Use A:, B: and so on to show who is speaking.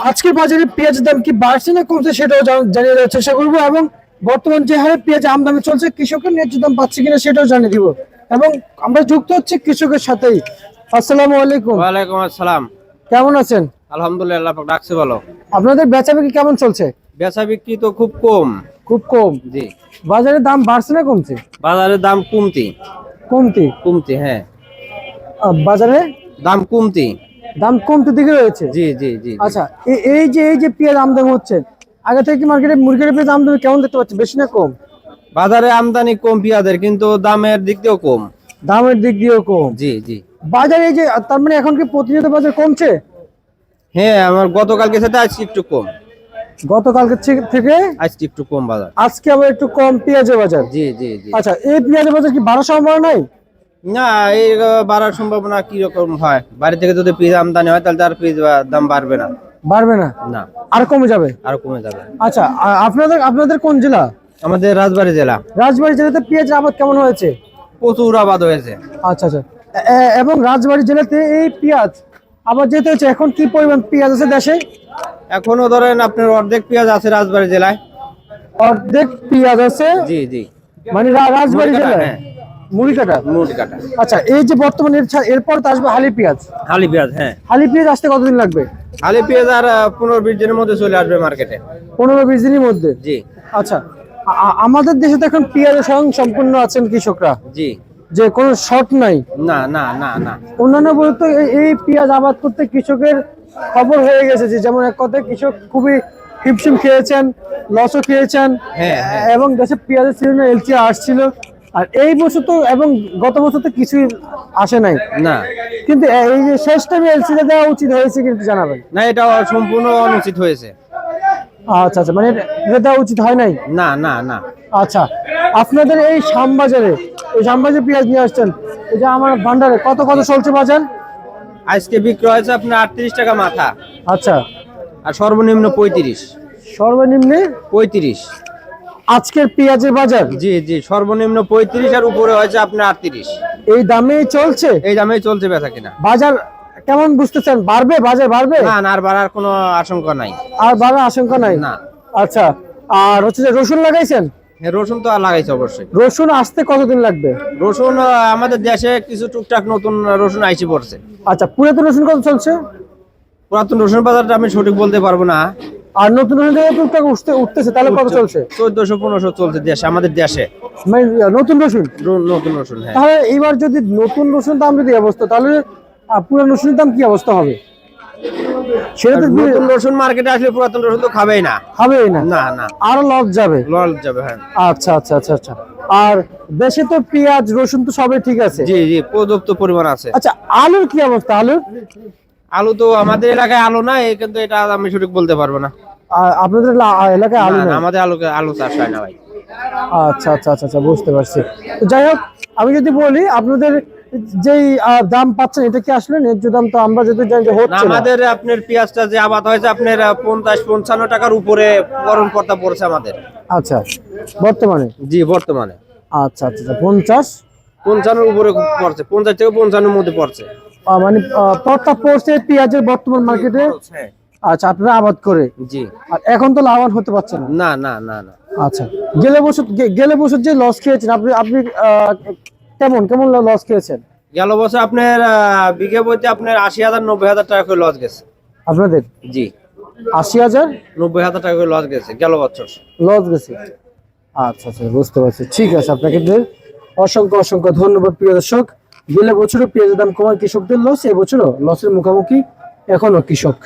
A: আজকে বাজারে পেঁয়াজের দাম কি বাড়ছে না কমছে সেটাও জানিয়ে দেওয়ার চেষ্টা করব এবং বর্তমান যে হারে পেঁয়াজ আমদানি চলছে কৃষকের ন্যায্য দাম পাচ্ছে কিনা সেটাও জানিয়ে দিব। এবং আমরা যুক্ত হচ্ছে কৃষকের সাথেই। আসসালামু আলাইকুম।
B: ওয়ালাইকুম আসসালাম।
A: কেমন আছেন?
B: আলহামদুলিল্লাহ ডাকছে ভালো।
A: আপনাদের বেচা বিক্রি কেমন চলছে?
B: বেচা বিক্রি তো খুব কম।
A: খুব কম।
B: জি।
A: বাজারে দাম বাড়ছে না কমছে?
B: বাজারের দাম কমতি।
A: কমতি?
B: কমতি হ্যাঁ।
A: বাজারে?
B: দাম কমতি।
A: দাম কমতে দিকে রয়েছে?
B: জি জি জি
A: আচ্ছা এই যে এই যে পেঁয়াজ আমদানি হচ্ছে আগে থেকে কি মার্কেটে মুরগির পেঁয়াজ আমদানি কেমন দেখতে পাচ্ছি বেশি না কম?
B: বাজারে আমদানি কম পেঁয়াজের কিন্তু দামের দিক দিয়েও কম।
A: দামের দিক দিয়েও কম?
B: জি জি।
A: বাজারে এই যে তার মানে এখন কি প্রতিনিয়ত বাজার কমছে?
B: হ্যাঁ আমার গতকালকে সাথে আজকে একটু কম।
A: গতকালকে থেকে- থেকে?
B: আজকে একটু কম বাজার।
A: আজকে আবার একটু কম পেঁয়াজের বাজার।
B: জি জি জি।
A: আচ্ছা এই পেঁয়াজের বাজার কি বাড়ার সম্ভাবনা নাই?
B: না এই বাড়ার সম্ভাবনা কি রকম হয়? বাড়ি থেকে যদি পেঁয়াজ আমদানি হয় তাহলে তার পেঁয়াজ দাম বাড়বে না।
A: বাড়বে না?
B: না।
A: আর কমে যাবে?
B: আর কমে যাবে।
A: আচ্ছা আপনাদের আপনাদের কোন জেলা?
B: আমাদের রাজবাড়ী জেলা।
A: রাজবাড়ী জেলাতে পেঁয়াজের আবাদ কেমন হয়েছে?
B: প্রচুর আবাদ হয়েছে।
A: আচ্ছা আচ্ছা। এবং রাজবাড়ী জেলাতে এই পেঁয়াজ আবার যেতে হচ্ছে এখন কি পরিমাণ পেঁয়াজ আছে দেশে?
B: এখনও ধরেন আপনার অর্ধেক পেঁয়াজ আছে রাজবাড়ী জেলায়।
A: অর্ধেক পেঁয়াজ আছে?
B: জি জি।
A: মানে রাজবাড়ী জেলায়? মুড়িকাটা
B: মুড়ি কাটা।
A: আচ্ছা এই যে বর্তমানে এরপর তো আসবে হালি পেঁয়াজ।
B: হালি পেঁয়াজ হ্যাঁ।
A: হালি পেঁয়াজ আসতে কতদিন লাগবে?
B: হালি পেঁয়াজ আর পনেরো বিশ দিনের মধ্যে চলে আসবে মার্কেটে।
A: পনেরো বিশ দিনের মধ্যে?
B: জি।
A: আচ্ছা আমাদের দেশে তো এখন পেঁয়াজের স্বয়ং সম্পূর্ণ আছেন কৃষকরা।
B: জি।
A: যে কোনো শর্ট নাই।
B: না না না না।
A: অন্যান্য বলতে এই- পেঁয়াজ আবাদ করতে কৃষকের খবর হয়ে গেছে যে যেমন এক কথায় কৃষক খুবই হিমশিম খেয়েছেন লসও খেয়েছেন
B: হ্যাঁ, হ্যাঁ।
A: এবং দেশে পেঁয়াজের সিজনে এলচি আসছিল। আর এই বছর তো এবং গত বছর তো কিছুই আসে নাই।
B: না।
A: কিন্তু এই যে শেষ টাইমে এলসিটা দেওয়া উচিত হয়েছে কিন্তু জানাবেন।
B: না এটা সম্পূর্ণ অনুচিত হয়েছে।
A: আচ্ছা আচ্ছা মানে এটা দেওয়া উচিত হয় নাই?
B: না না না।
A: আচ্ছা আপনাদের এই শ্যামবাজারে এই শ্যামবাজারে পেঁয়াজ নিয়ে আসছেন এই যে আমার ভান্ডারে কত কত চলছে বাজার?
B: আজকে বিক্রি হয়েছে আপনার আটত্রিশ টাকা মাথা।
A: আচ্ছা।
B: আর সর্বনিম্ন পঁয়ত্রিশ।
A: সর্বনিম্নে?
B: পঁয়ত্রিশ।
A: আজকের পেঁয়াজের বাজার?
B: জি জি সর্বনিম্ন পঁয়ত্রিশ আর উপরে হয়েছে আপনার আটত্রিশ।
A: এই দামেই চলছে?
B: এই দামেই চলছে বেচা কিনা।
A: বাজার কেমন বুঝতেছেন? বাড়বে? বাজার বাড়বে?
B: না না আর বাড়ার কোনো আশঙ্কা নাই।
A: আর বাড়ার আশঙ্কা নাই?
B: না।
A: আচ্ছা আর হচ্ছে যে রসুন লাগাইছেন?
B: হ্যাঁ, রসুন তো আর লাগাইছে অবশ্যই।
A: রসুন আসতে কতদিন লাগবে?
B: রসুন আমাদের দেশে কিছু টুকটাক নতুন রসুন আইসি পড়ছে।
A: আচ্ছা পুরাতন রসুন কত চলছে?
B: পুরাতন রসুন বাজারটা আমি সঠিক বলতে পারব না।
A: আর নতুন টুকটাক উঠতে উঠতেছে তাহলে কত চলছে?
B: চোদ্দশো পনেরোশো চলছে দেশে আমাদের দেশে।
A: মানে নতুন রসুন?
B: নতুন রসুন হ্যাঁ।
A: তাহলে এইবার যদি নতুন রসুন দাম যদি অবস্থা তাহলে পুরান রসুনের দাম কি অবস্থা হবে? সেটা তো
B: নতুন রসুন মার্কেটে আসলে পুরাতন রসুন তো খাবেই না।
A: না?
B: না না।
A: আরও লস যাবে?
B: যাবে হ্যাঁ।
A: আচ্ছা আচ্ছা আচ্ছা আচ্ছা। আর দেশে তো পেঁয়াজ রসুন তো সবই ঠিক আছে।
B: জি জি পর্যাপ্ত পরিমাণ আছে।
A: আচ্ছা আলুর কি অবস্থা? আলুর?
B: আলু তো আমাদের এলাকায় আলু নাই কিন্তু এটা আমি সঠিক বলতে পারব না।
A: আপনাদের এলাকায় আলু
B: না, আমাদের আলু আলু চাষ হয় না ভাই।
A: আচ্ছা আচ্ছা আচ্ছা আচ্ছা বুঝতে পারছি। তো যাই হোক আমি যদি বলি আপনাদের যেই দাম পাচ্ছেন এটা কি আসলে ন্যায্য দাম? তো আমরা যদি জানি যে হচ্ছে।
B: আমাদের আপনার পেঁয়াজটা যে আবাদ হয়েছে আপনার পঞ্চাশ পঞ্চান্ন টাকার উপরে গরম পড়তা পড়ছে আমাদের।
A: আচ্ছা বর্তমানে?
B: জি বর্তমানে।
A: আচ্ছা আচ্ছা আচ্ছা পঞ্চাশ?
B: পঞ্চান্নর উপরে পড়ছে পঞ্চাশ থেকে পঞ্চান্নর মধ্যে পড়ছে।
A: মানে আহ, পর্তা পড়ছে পেঁয়াজের বর্তমান মার্কেটে আচ্ছা আপনারা আবাদ করে।
B: জি।
A: আর এখন তো লাভবান হতে পারছে না।
B: না না না
A: আচ্ছা গেলে বছর গেলে বছর যে লস খেয়েছেন আপনি আপনি কেমন কেমন লস খেয়েছেন?
B: গেল বছর আপনার বিঘে বইতে আপনার আশি হাজার নব্বই হাজার টাকা করে লস গেছে।
A: আপনাদের?
B: জি।
A: আশি হাজার?
B: নব্বই হাজার টাকা করে লস গেছে গেল বছর।
A: লস গেছে। আচ্ছা আচ্ছা বুঝতে পারছি। ঠিক আছে আপনাকে অসংখ্য অসংখ্য ধন্যবাদ প্রিয় দর্শক। গেলে বছরও পেঁয়াজের দাম কমায় কৃষকদের লস এবছরও লসের মুখোমুখি এখনও কৃষক।